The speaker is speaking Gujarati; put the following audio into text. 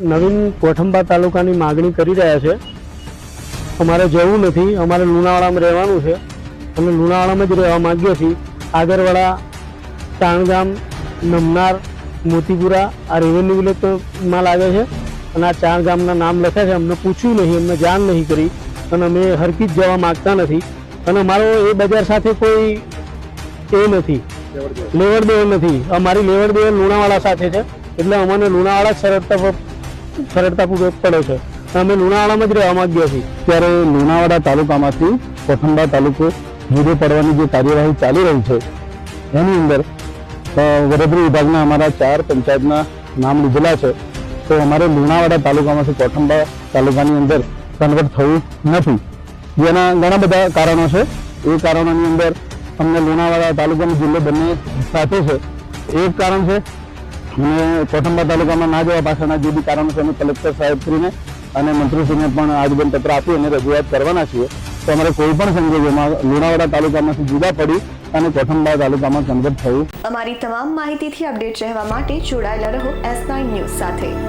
નવીન કોઠંબા તાલુકાની માગણી કરી રહ્યા છે. અમારે જવું નથી, અમારે લુણાવાડામાં રહેવાનું છે. અમે લુણાવાડામાં જ રહેવા માંગીએ છીએ. આગરવાડા, તાણગામ, નમનાર, મોતીપુરા આ રેવન્યુ વિલેજમાં લાગે છે અને આ ચાર ગામના નામ લખ્યા છે. અમને પૂછ્યું નહીં, અમને જાણ નહીં કરી અને અમે હરકી જ જવા માગતા નથી. અને અમારો એ બજાર સાથે કોઈ એ નથી. લેવડ દેવડ નથી. અમારી લેવડ દેવડ લુણાવાડા સાથે છે. એટલે અમને લુણાવાડા જ સરળતા સરળતાપૂર્વક પડે છે. અમે લુણાવાડામાં જ રહેવા માંગીએ છીએ. ત્યારે લુણાવાડા તાલુકામાંથી કોઠંબા તાલુકો જુદો પડવાની જે કાર્યવાહી ચાલી રહી છે, એની અંદર વડોદરા વિભાગના અમારા ચાર પંચાયતના નામ લીધેલા છે. તો અમારે લુણાવાડા તાલુકામાંથી કોઠંબા તાલુકાની અંદર કન્વર્ટ થવું નથી. જેના ઘણા બધા કારણો છે. એ કારણોની અંદર અમને લુણાવાડા તાલુકાનો જિલ્લો બંને સાથે છે. એક કારણ છે અને કોઠંબા તાલુકામાં ના જવા પાછળના જે બી કારણો છે અમે કલેક્ટર સાહેબશ્રીને અને મંત્રીશ્રીને પણ આવેદન પત્ર આપી અને રજૂઆત કરવાના છીએ. તો અમારે કોઈ પણ સંજોગોમાં લુણાવાડા તાલુકામાંથી જુદા પડી અને કોઠંબા તાલુકામાં કન્વર્ટ થયું. અમારી તમામ માહિતીથી અપડેટ રહેવા માટે જોડાયેલા રહો એસ નાઇન ન્યૂઝ સાથે.